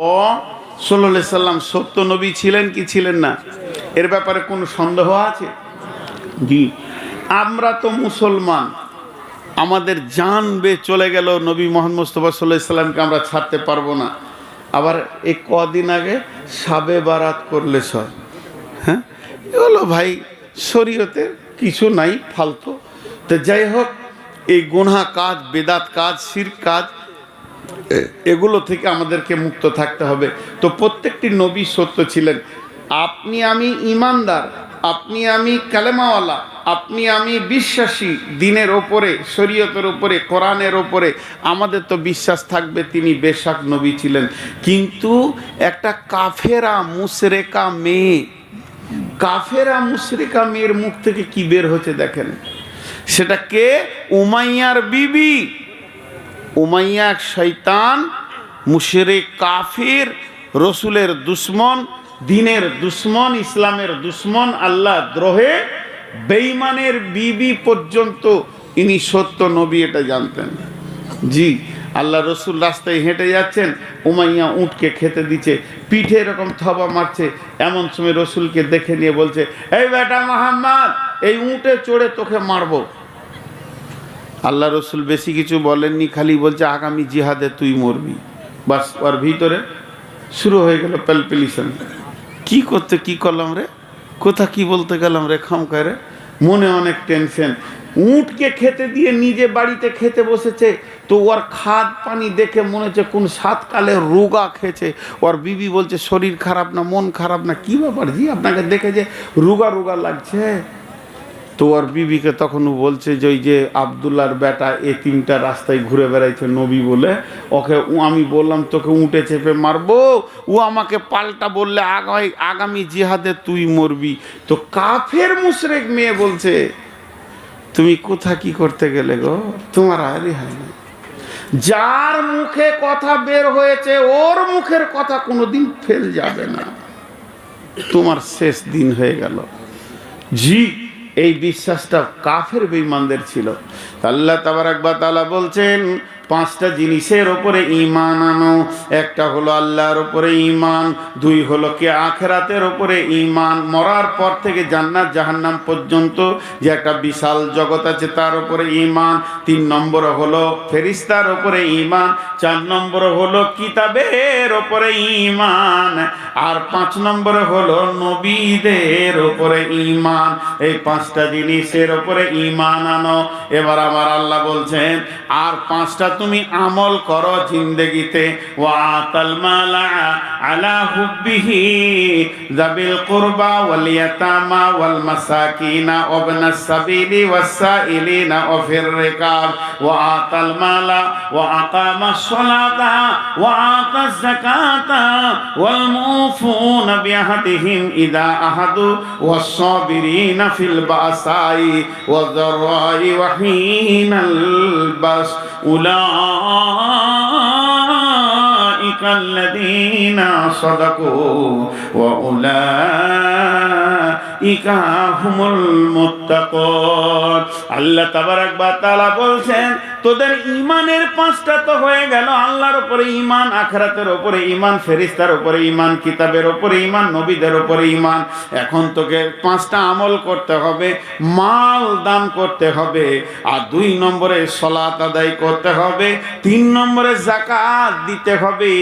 ও সাল্লাম, সত্য নবী ছিলেন কি ছিলেন না? এর ব্যাপারে কোনো সন্দেহ আছে? জি। আমরা তো মুসলমান। আমাদের জান বে চলে গেল নবী মোহাম্মদ মুস্তফা সাল্লাহ সাল্লামকে আমরা ছাড়তে পারব না। আবার এই কদিন আগে সাবে বারাত করলে সব হ্যাঁ? এগুলো ভাই, শরীয়তে কিছু নাই, ফালতু। তো যাই হোক, এই গুনহা কাজ, বেদাত কাজ, শির কাজ এগুলো থেকে আমাদেরকে মুক্ত থাকতে হবে। তো প্রত্যেকটি নবী সত্য ছিলেন। আপনি আমি ইমানদার, আপনি আমি কালেমাওয়ালা, আপনি আমি বিশ্বাসী, দিনের ওপরে, শরীয়তের ওপরে, কোরআনের ওপরে, আমাদের তো বিশ্বাস থাকবে তিনি বেশাক নবী ছিলেন। কিন্তু একটা কাফেরা মুসরেকা মেয়ে, কাফেরা মুসরেকা মেয়ের মুখ থেকে কি বের হচ্ছে দেখেন? সেটা কে? উমাইয়ার বিবি। উমাইয়া শৈতান মুশরিক কাফির, রসুলের দুশ্মন, দিনের দুশ্মন, ইসলামের দুশ্মন, আল্লাহ দ্রোহে বেইমানের বিবি পর্যন্ত ইনি সত্য নবী এটা জানতেন। জি, আল্লাহ রসুল রাস্তায় হেঁটে যাচ্ছেন, উমাইয়া উঁটকে খেতে দিচ্ছে, পিঠে এরকম থবা মারছে, এমন সময় রসুলকে দেখে নিয়ে বলছে, এই বেটা মোহাম্মদ, এই উঁটে চড়ে তোকে মারবো। আল্লাহ রসুল বেশি কিছু বলেননি, খালি বলছে, আগামী জিহাদে তুই মরবি। বাস, ওর ভিতরে শুরু হয়ে গেল প্যালপিলিশন কি করতে, কি করলাম রে? কোথা কি বলতে গেলাম রে? খামকায় রে। মনে অনেক টেনশন উঁটকে খেতে দিয়ে নিজে বাড়িতে খেতে বসেছে, তো ওর খাদ পানি দেখে মনে হচ্ছে কোন সাতকালে রোগা খেয়েছে। ওর বিবি বলছে, শরীর খারাপ না, মন খারাপ না, কি ব্যাপার জি? আপনাকে দেখে যে রোগা রোগা লাগছে? তো ওর বিবিকে তখন ও বলছে যে ওই যে আবদুল্লার বেটা এ তিনটা রাস্তায় ঘুরে বেড়াইছে নবী বলে। ওকে উ- আমি বললাম, তোকে উঠে চেপে মারবো। ও আমাকে পাল্টা বললে আগামী আগামী জিহাদে তুই মরবি। তো কাফের মুশরেক মেয়ে বলছে, তুমি কোথা কি করতে গেলে গো? তোমার আরই হয় না যার মুখে কথা বের হয়েছে, ওর মুখের কথা কোনোদিন ফেল যাবে না। তোমার শেষ দিন হয়ে গেল। জি এই বিশ্বাসটা কাফের বেঈমানদের ছিল। আল্লাহ তাবার একবার তালা বলছেন পাঁচটা জিনিসের ওপরে ইমান আনো। একটা হলো আল্লাহর ওপরে ইমান দুই হলো কে আখেরাতের ওপরে ইমান মরার পর থেকে জান্নাত জাহান্নাম পর্যন্ত যে একটা বিশাল জগৎ আছে তার ওপরে ইমান তিন নম্বর হলো ফেরিস্তার ওপরে ইমান চার নম্বর হলো কিতাবের ওপরে ইমান আর পাঁচ নম্বরে হলো নবীদের ওপরে ইমান এই পাঁচটা জিনিসের ওপরে ইমান আনো। এবার আমার আল্লাহ বলছেন, আর পাঁচটা তুমি আমল করো জিন্দেগিতে ওয়াতাল মালা আলা হুব্বিহি যাবিল কুরবা ওয়াল ইয়াতামা ওয়াল মাসাকিনা ওয়াবনাস সাবিলি ওয়াসাইলিনা ওয়াফির রিকাব ওয়াতাল মালা ওয়া আকামাস সালাতা ওয়া আতাজ যাকাতা ওয়াল মুফুনা বিআহদিহিম ইদা আহাদু ওয়াস সাবিরিনা ফিল বাসাই ওয়াদ-দাররাই ওয়া হিনাল বাস أولئك الذين صدقوا وأولئك هم المتقون আল্লাহ তাবারাক বা তাআলা বলছেন তোদের ইমানের পাঁচটা তো হয়ে গেল। আল্লাহর উপরে ইমান আখরাতের ওপরে ইমান ফেরিস্তার উপরে ইমান কিতাবের ওপরে ইমান নবীদের উপরে ইমান এখন তোকে পাঁচটা আমল করতে হবে, মাল দান করতে হবে, আর দুই নম্বরে সলাত আদায় করতে হবে, তিন নম্বরে জাকাত দিতে হবে,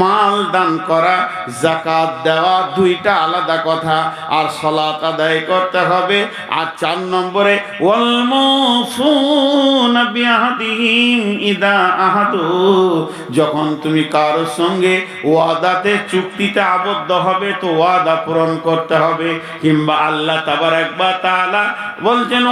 মাল দান করা জাকাত দেওয়া দুইটা আলাদা কথা, আর সলাত আদায় করতে হবে, আর চার নম্বরে ওয়ালমুফুনা যখন তুমি কারোর সঙ্গে ওয়াদাতে চুক্তিতে আবদ্ধ হবে, তো ওয়াদা পূরণ করতে হবে। কিংবা আল্লাহ তাবার একবার তাআলা বলছেন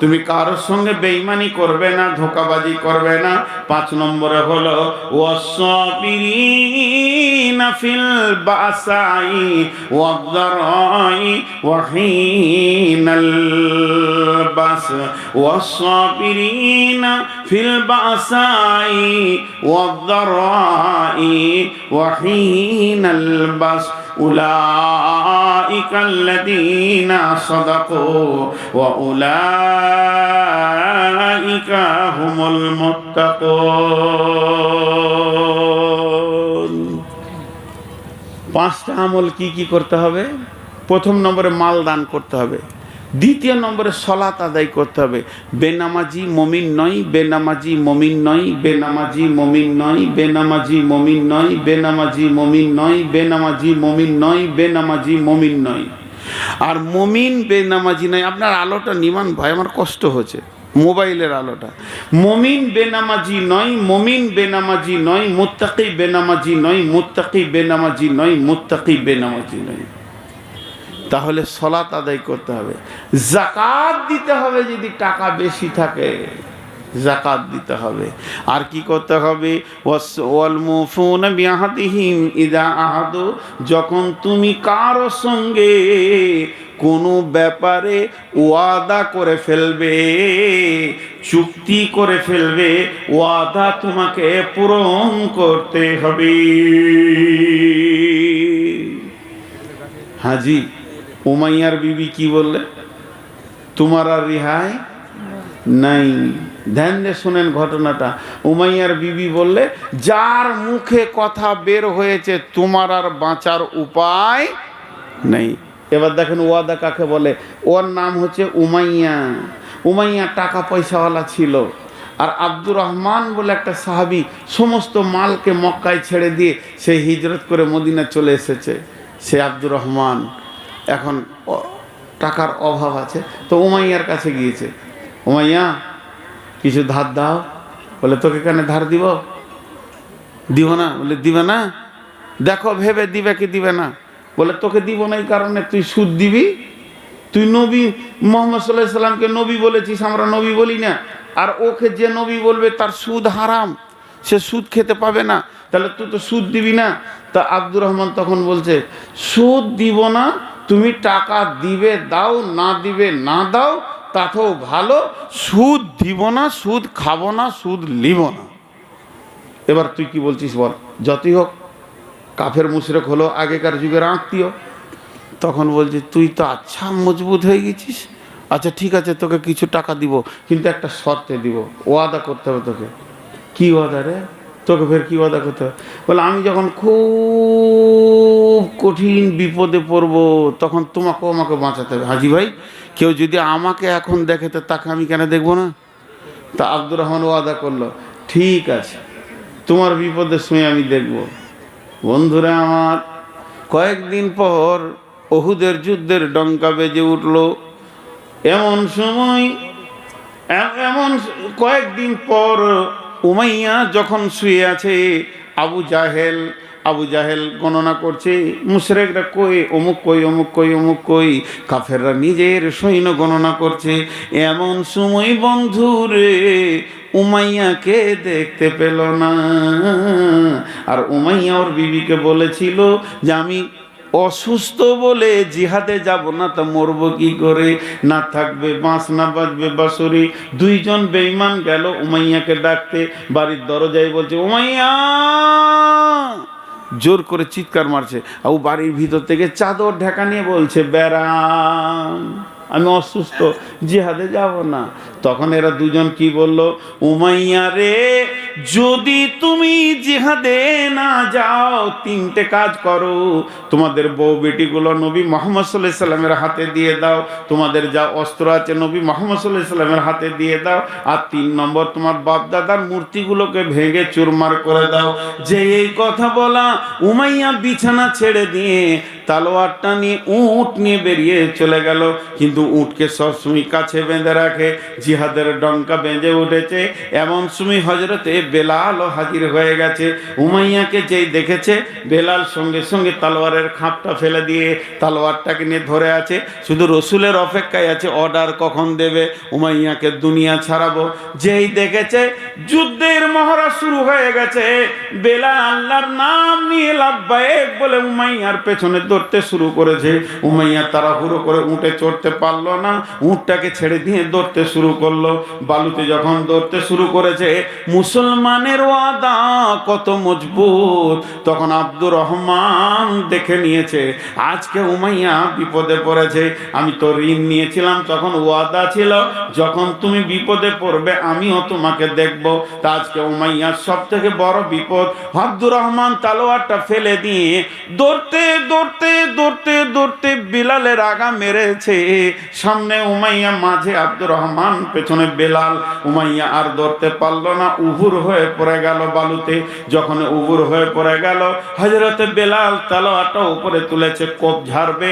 তুমি কারোর সঙ্গে বেঈমানি করবে না, ধোকাবাজি করবে না। পাঁচ নম্বরে হলো ওয়াসবিরিনা ফিল বাসাই ওয়াদ-দারাই ওয়া ওয়াসবিরিনা ফিল বাসাই ওয়াদ-দারাই ওয়া হিনাল বাস উলাইকাল্লাযীনা সাদাকু ওয়া উলাইকা হুমুল মুত্তাকুন পাঁচটা আমল কি কি করতে হবে? প্রথম নম্বরে মাল দান করতে হবে। দ্বিতীয় নম্বরে সলাত আদায় করতে হবে। বেনামাজি মমিন নয়, বেনামাজি মমিন নয়, বেনামাজি মমিন নয়, বেনামাজি মমিন নয়, বেনামাজি মমিন নয়, বেনামাজি মমিন নয়, বেনামাজি মমিন নয়। আর মমিন, বেনামাজি নয়, আপনার আলোটা নিমান ভাই, আমার কষ্ট হচ্ছে, মোবাইলের আলোটা। মমিন, বেনামাজি নয়, মমিন, বেনামাজি নয়, মুত্তাকি, বেনামাজি নয়, মুত্তাকি, বেনামাজি নয়, মুত্তাকি, বেনামাজি নয়। তাহলে সলাত আদায় করতে হবে। জাকাত দিতে হবে যদি টাকা বেশি থাকে জাকাত দিতে হবে। আর কি করতে হবে? যখন তুমি কারও সঙ্গে কোনো ব্যাপারে ওয়াদা করে ফেলবে, চুক্তি করে ফেলবে, ওয়াদা তোমাকে পূরণ করতে হবে। হাজি উমাইয়ার বিবি কি বললে? তোমার আর রিহাই নাই। ধ্যান দিয়ে শোনেন ঘটনাটা। উমাইয়ার বিবি বললে, যার মুখে কথা বের হয়েছে, তোমার আর বাঁচার উপায় নেই। এবার দেখেন ওয়াদা কাকে বলে? ওর নাম হচ্ছে উমাইয়া। উমাইয়া টাকা পয়সাওয়ালা ছিল। আর আব্দুর রহমান বলে একটা সাহাবি সমস্ত মালকে মক্কায় ছেড়ে দিয়ে সে হিজরত করে মদিনা চলে এসেছে। সে আব্দুর রহমান। এখন টাকার অভাব আছে। তো উমাইয়ার কাছে গিয়েছে। উমাইয়া, কিছু ধার দাও। বলে, তোকে কেন ধার দিব? দিব না। বলে, দিবে না? দেখো, ভেবে দিবে কি দিবে না? বলে, তোকে দিব না এই কারণে তুই সুদ দিবি? তুই নবী, মোহাম্মদ সাল্লাহ সাল্লামকে নবী বলেছিস, আমরা নবী বলি না। আর ওকে যে নবী বলবে, তার সুদ হারাম। সে সুদ খেতে পাবে না। তাহলে তুই তো সুদ দিবি না? তা আব্দুর রহমান তখন বলছে, সুদ দিব না তুমি টাকা দিবে, দাও, না দিবে, না দাও, তাতেও ভালো। সুদ দিব না, সুদ খাব না, সুদ লিব না। এবার তুই কি বলছিস বল? যতই হোক, কাফের মুশরেক হলো, আগেকার যুগের আত্মীয়। তখন বলছি, তুই তো আচ্ছা মজবুত হয়ে গেছিস। আচ্ছা ঠিক আছে, তোকে কিছু টাকা দিব, কিন্তু একটা শর্তে দিব। ওয়াদা করতে হবে তোকে। কি ওয়াদা রে? তোকে ফের কি ওয়াদা করতে হবে? বলে, আমি যখন খুব কঠিন বিপদে পড়ব, তখন তোমাকেও আমাকে বাঁচাতে হবে। হাজি ভাই, কেউ যদি আমাকে এখন দেখে, তো তাকে আমি কেন দেখব না? তা আব্দুর রহমান ওয়াদা করল, ঠিক আছে, তোমার বিপদের সময় আমি দেখব। বন্ধুরা আমার, কয়েকদিন পর অহুদের যুদ্ধের ডঙ্কা বেজে উঠল। এমন সময় এমন কয়েকদিন পর উমাইয়া যখন শুয়ে আছে, আবু জাহেল আবু জাহেল গণনা করছে, মুশরেকরা কই, অমুক কই অমুক কই অমুক কই, কাফেররা নিজের সৈন্য গণনা করছে। এমন সময় বন্ধুরে উমাইয়াকে দেখতে পেল না। আর উমাইয়া ওর বিবিকে বলেছিল যে, আমি অসুস্থ বলে জিহাদে যাব না, তা মরবো কি করে? না থাকবে বাঁশ, না বাজবে বাঁশরি। দুইজন বেইমান গেল উমাইয়াকে ডাকতে, বাড়ির দরজায় বলছে, উমাইয়া! জোর করে চিৎকার মারছে। আর বাড়ির ভিতর থেকে চাদর ঢাকা নিয়ে বলছে বেড়াম আমি অসুস্থ, জিহাদে যাব না। তখন এরা দুজন কি বলল? উমাইয়া রে, যদি তুমি জিহাদে না যাও, তিনটে কাজ করো। তোমাদের বউ বেটিগুলো নবী মোহাম্মদ সাল্লাহ সাল্লামের হাতে দিয়ে দাও। তোমাদের যা অস্ত্র আছে নবী মোহাম্মদ সাল্লাহ সাল্লামের হাতে দিয়ে দাও। আর তিন নম্বর, তোমার বাপ দাদার মূর্তিগুলোকে ভেঙে চুরমার করে দাও। যে এই কথা বলা, উমাইয়া বিছানা ছেড়ে দিয়ে তালোয়ারটা নিয়ে উট নিয়ে বেরিয়ে চলে গেল। কিন্তু উটকে সবসময় কাছে বেঁধে রাখে। জিহাদের ডঙ্কা বেঁধে উঠেছে। এমন সময় হজরতে বেলালও হাজির হয়ে গেছে। উমাইয়াকে যেই দেখেছে, বেলাল সঙ্গে সঙ্গে তালোয়ারের খাপটা ফেলে দিয়ে তালোয়ারটাকে নিয়ে ধরে আছে। শুধু রসুলের অপেক্ষায় আছে, অর্ডার কখন দেবে? উমাইয়াকে দুনিয়া ছাড়াবো। যেই দেখেছে, যুদ্ধের মহড়া শুরু হয়ে গেছে। বেলা আল্লাহর নাম নিয়ে লাভবায়েক বলে উমাইয়ার পেছনে দৌড়ে চড়তে শুরু করেছে। উমাইয়া তারা হুড়ো করে উঁটে চড়তে পারল না। উঁটটাকে ছেড়ে দিয়ে দৌড়তে শুরু করল। বালুতে যখন ধরতে শুরু করেছে, মুসলমানের ওয়াদা কত মজবুত। তখন আব্দুর রহমান দেখে নিয়েছে, আজকে উমাইয়া বিপদে পড়েছে। আমি তো ঋণ নিয়েছিলাম, তখন ওয়াদা ছিল, যখন তুমি বিপদে পড়বে, আমিও তোমাকে দেখব। তা আজকে উমাইয়ার সব থেকে বড় বিপদ। আব্দুর রহমান তালোয়ারটা ফেলে দিয়ে দৌড়তে দৌড়তে দৌড়তে দৌড়তে বিলালের আগা মেরেছে। সামনে উমাইয়া, মাঝে আব্দুর রহমান পেছনে বেলাল উমাইয়া আর ধরতে পারল না উভুর হয়ে পড়ে গেল বালুতে। যখন উভুর হয়ে পড়ে গেল হজরতে বেলাল তালোয়াটা উপরে তুলেছে, কোপ ঝাড়বে।